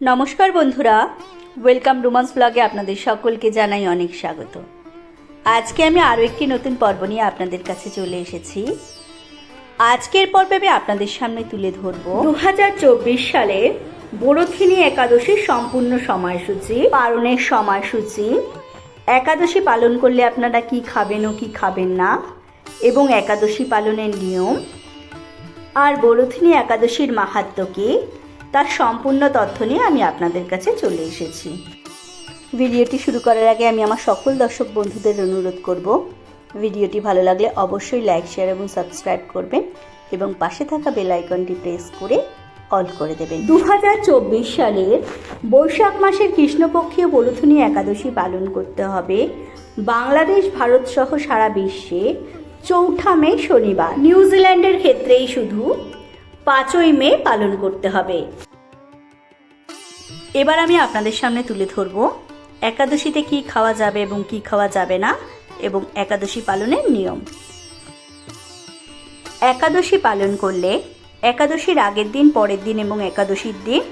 নমস্কার বন্ধুরা welcome romance ব্লগে আপনাদের সকলকে জানাই অনেক স্বাগত। আজকে আমি আরও একটি নতুন পর্ব নিয়ে আপনাদের কাছে চলে এসেছি। আজকের পর্বে আমি আপনাদের সামনে তুলে ধরব দু হাজার চব্বিশ সালে বড়থিনী একাদশীর সম্পূর্ণ সময়সূচি, পালনের সময়সূচি। একাদশী পালন করলে আপনারা কি খাবেন ও কি খাবেন না, এবং একাদশী পালনের নিয়ম। আর বড়থিনী একাদশীর মাহাত্ম কি তার সম্পূর্ণ তথ্য নিয়ে আমি আপনাদের কাছে চলে এসেছি। ভিডিওটি শুরু করার আগে আমি আমার সকল দর্শক বন্ধুদের অনুরোধ করব, ভিডিওটি ভালো লাগলে অবশ্যই লাইক শেয়ার এবং সাবস্ক্রাইব করবেন এবং পাশে থাকা বেল আইকনটি প্রেস করে অল করে দেবেন। দু হাজার চব্বিশ সালের বৈশাখ মাসের কৃষ্ণপক্ষীয় বলুথুনি একাদশী পালন করতে হবে। বাংলাদেশ, ভারত সহ সারা বিশ্বে চৌঠা মে শনিবার। নিউজিল্যান্ডের ক্ষেত্রেই শুধু পাঁচই মে পালন করতে হবে। এবার আমি আপনাদের সামনে তুলে ধরব, একাদশীতে কি খাওয়া যাবে এবং কি খাওয়া যাবে না, এবং একাদশী পালনের নিয়ম। একাদশী পালন করলে একাদশীর আগের দিন, পরের দিন এবং একাদশীর দিন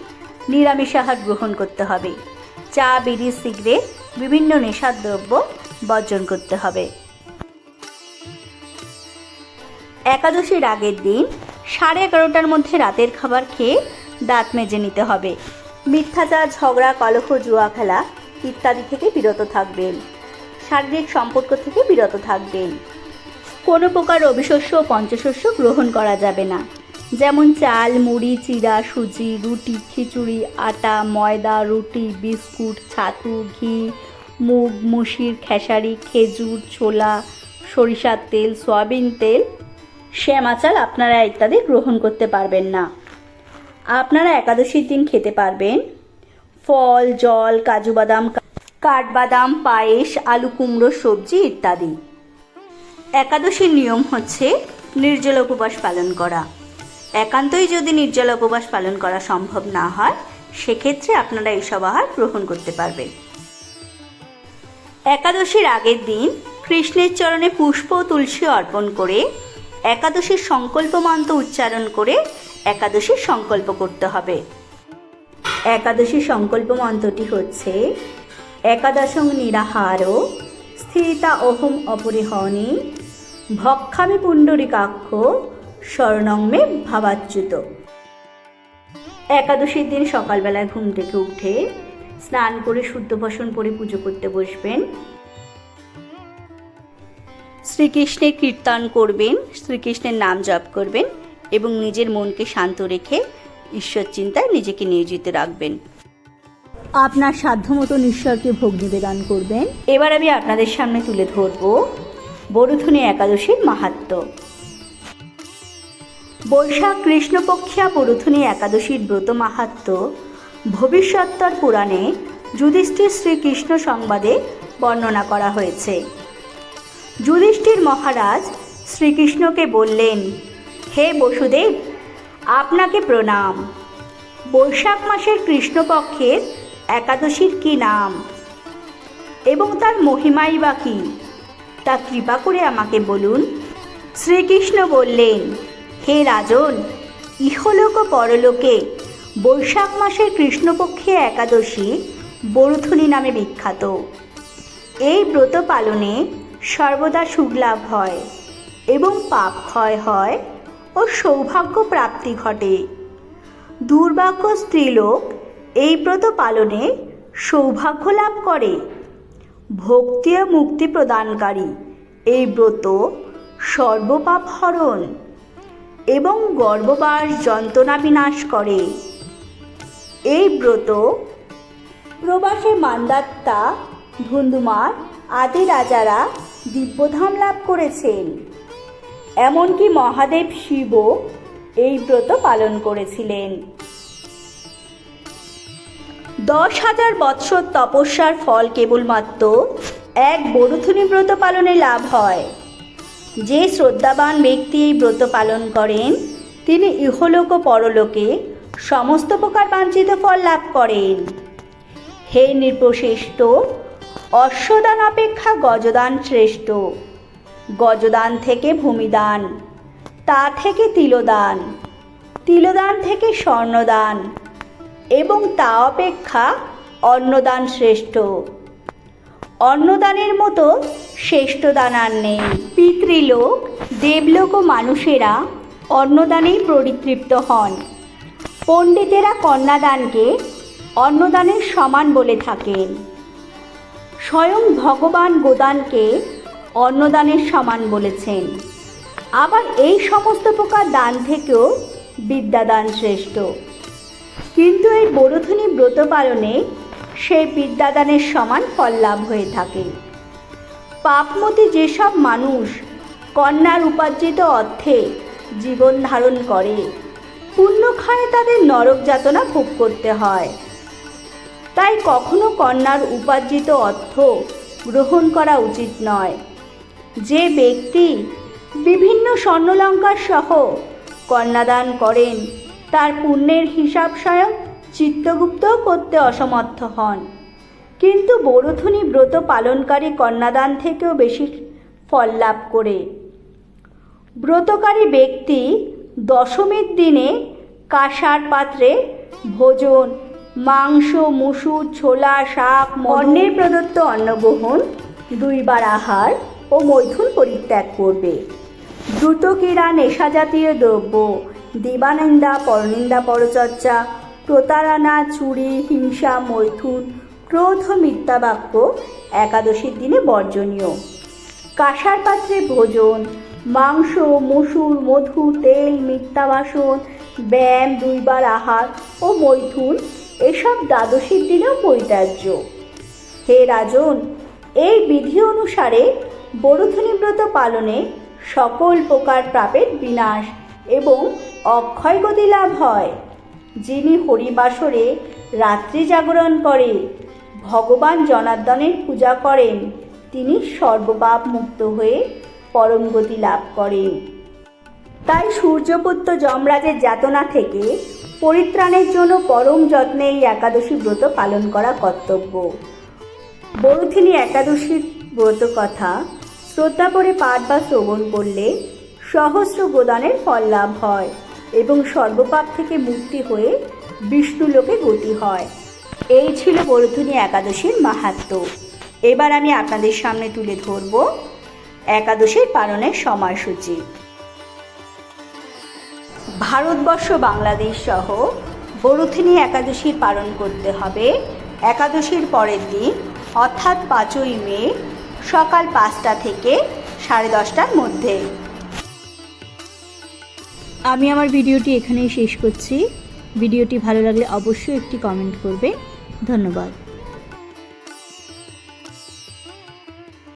নিরামিষ আহার গ্রহণ করতে হবে। চা, বিড়ি, সিগারেট, বিভিন্ন নেশার দ্রব্য বর্জন করতে হবে। একাদশীর আগের দিন সাড়ে এগারোটার মধ্যে রাতের খাবার খেয়ে দাঁত মেজে নিতে হবে। মিথ্যাচার, ঝগড়া কলহ জুয়া খেলা ইত্যাদি থেকে বিরত থাকবেন। শারীরিক সম্পর্ক থেকে বিরত থাকবেন। কোনো প্রকার রবিশস্য ও পঞ্চশস্য গ্রহণ করা যাবে না। যেমন চাল, মুড়ি চিড়া সুজি, রুটি, খিচুড়ি, আটা, ময়দা, রুটি, বিস্কুট, ছাতু, ঘি, মুগ, মুসির, খেসারি, খেজুর, ছোলা, সরিষার তেল, সয়াবিন তেল, শ্যামা চাল আপনারা ইত্যাদি গ্রহণ করতে পারবেন না। আপনারা একাদশীর দিন খেতে পারবেন। ফল, জল, কাজু বাদাম কাঠবাদাম, পায়েস, আলু কুমড়ো, সবজি ইত্যাদি। একাদশীর নিয়ম হচ্ছে নির্জল উপবাস পালন করা। একান্তই যদি নির্জল উপবাস পালন করা সম্ভব না হয়, সেক্ষেত্রে আপনারা এইসব আহার গ্রহণ করতে পারবেন। একাদশীর আগের দিন কৃষ্ণের চরণে পুষ্প ও তুলসী অর্পণ করে একাদশীর সংকল্প মন্ত্র উচ্চারণ করে একাদশীর সংকল্প করতে হবে। একাদশী সংকল্প মন্ত্রটি হচ্ছে, একাদশং নিরাহার স্থিরিতা অহম অপরিহনে ভক্ষামি পুণ্ডরিকাক্ষ স্বর্ণং মে ভাবাচ্যুত। একাদশীর দিন সকালবেলায় ঘুম থেকে উঠে স্নান করে শুদ্ধ ভসন পরে পুজো করতে বসবেন। শ্রীকৃষ্ণের কীর্তন করবেন, শ্রীকৃষ্ণের নাম জপ করবেন এবং নিজের মনকে শান্ত রেখে ঈশ্বর চিন্তায় নিজেকে নিয়োজিত রাখবেন। আপনার সাধ্যমতো ঈশ্বরকে ভোগ নিবেদন করবেন। এবার আমি আপনাদের সামনে তুলে ধরব বরুথনী একাদশীর মাহাত্ম। বৈশাখ কৃষ্ণপক্ষিয়া বরুথনী একাদশীর ব্রত মাহাত্ম ভবিষ্যত্তর পুরাণে যুধিষ্ঠির শ্রীকৃষ্ণ সংবাদে বর্ণনা করা হয়েছে। যুধিষ্ঠির মহারাজ শ্রীকৃষ্ণকে বললেন হে বসুদেব, আপনাকে প্রণাম। বৈশাখ মাসের কৃষ্ণপক্ষের একাদশীর কি নাম? এবং তার মহিমাই বা কী? তা কৃপা করে আমাকে বলুন। শ্রীকৃষ্ণ বললেন, হে রাজন, ইহলোক পরলোকে বৈশাখ মাসের কৃষ্ণপক্ষে একাদশী বরুথুনি নামে বিখ্যাত। এই ব্রত পালনে সর্বদা সুখলাভ হয় এবং পাপ ক্ষয় হয়। ও সৌভাগ্য প্রাপ্তি ঘটে। দুর্ভাগ্য স্ত্রীলোক এই ব্রত পালনে সৌভাগ্য লাভ করে। ভক্তি ও মুক্তি প্রদানকারী এই ব্রত সর্বপাপ হরণ এবং গর্ভবাস যন্ত্রণা বিনাশ করে। এই ব্রত প্রবাসে মান্দাত্তা ধুন্দুমার আদি রাজারা দিব্যধাম লাভ করেছেন। এমনকি মহাদেব শিবও এই ব্রত পালন করেছিলেন। দশ হাজার বৎসর তপস্যার ফল কেবলমাত্র এক বরুথনী ব্রত পালনে লাভ হয়। যে শ্রদ্ধাবান ব্যক্তি এই ব্রত পালন করেন, তিনি ইহলোক ও পরলোকে সমস্ত প্রকার বাঞ্ছিত ফল লাভ করেন। হে নৃপশ্রেষ্ঠ, অশ্বদান অপেক্ষা গজদান শ্রেষ্ঠ। গজদান থেকে ভূমিদান, তা থেকে তিলদান তিলদান থেকে স্বর্ণদান এবং তা অপেক্ষা অন্নদান শ্রেষ্ঠ। অন্নদানের মতো শ্রেষ্ঠ দান আর নেই। পিতৃলোক, দেবলোক ও মানুষেরা অন্নদানেই পরিতৃপ্ত হন। পণ্ডিতেরা কন্যাদানকে অন্নদানের সমান বলে থাকেন। স্বয়ং ভগবান গোদানকে অন্নদানের সমান বলেছেন। আবার এই সমস্ত প্রকার দান থেকেও বিদ্যাদান শ্রেষ্ঠ। কিন্তু এই বড়থনী ব্রত পালনে সেই বিদ্যাদানের সমান ফল লাভ হয়ে থাকে। পাপমতি যেসব মানুষ কন্যার উপার্জিত অর্থে জীবন ধারণ করে পুণ্যক্ষয়ে তাদের নরক যাতনা ভোগ করতে হয়। তাই কখনো কন্যার উপার্জিত অর্থ গ্রহণ করা উচিত নয়। যে ব্যক্তি বিভিন্ন স্বর্ণলঙ্কার সহ কন্যাদান করেন, তার পুণ্যের হিসাব স্বয়ং চিত্তগুপ্ত করতে অসমর্থ হন। কিন্তু বড়থনী ব্রত পালনকারী কন্যাদান থেকেও বেশি ফল লাভ করে। ব্রতকারী ব্যক্তি দশমীর দিনে কাঁসার পাত্রে ভোজন, মাংস, মুসুর, ছোলা, শাক অন্যের প্রদত্ত অন্নগ্রহণ দুইবার আহার ও মৈথুন পরিত্যাগ করবে। দ্রুত ক্রীড়া নেশাজাতীয় দ্রব্য, দিবানিন্দা পরনিন্দা পরচর্চা, প্রতারণা, চুরি, হিংসা, মৈথুন, ক্রোধ মিথ্যা বাক্য একাদশীর দিনে বর্জনীয়। কাঁসার পাত্রে ভোজন, মাংস, মসুর, মধু, তেল, মিথ্যা বাসন, ব্যায়াম, দুইবার আহার ও মৈথুন এসব দ্বাদশীর দিনেও পরিত্যাজ্য। হে রাজন, এই বিধি অনুসারে বড়থনী ব্রত পালনে সকল প্রকার প্রাপের বিনাশ এবং অক্ষয় গতি লাভ হয়। যিনি হরিবাসরে রাত্রি জাগরণ করে, ভগবান জনার্দনের পূজা করেন, তিনি সর্বপাপ মুক্ত হয়ে পরম গতি লাভ করেন। তাই সূর্যপুত্র যমরাজের যাতনা থেকে পরিত্রাণের জন্য পরম যত্নে এই একাদশী ব্রত পালন করা কর্তব্য। বরুথিনী একাদশীর ব্রত কথা শ্রদ্ধা করে পাঠ বা শ্রবণ করলে সহস্র গোদানের ফল লাভ হয় এবং সর্বপাপ থেকে মুক্তি হয়ে বিষ্ণুলোকে গতি হয়। এই ছিল বরুথিনী একাদশীর মাহাত্ম। এবার আমি আপনাদের সামনে তুলে ধরব একাদশীর পালনের সময়সূচি। ভারতবর্ষ বাংলাদেশ সহ বরুথিনী একাদশীর পালন করতে হবে। একাদশীর পরের দিন, অর্থাৎ পাঁচই মে সকাল পাঁচটা থেকে সাড়ে দশটার মধ্যে। আমি আমার ভিডিওটি এখানেই শেষ করছি। ভিডিওটি ভালো লাগলে অবশ্যই একটি কমেন্ট করবে। ধন্যবাদ।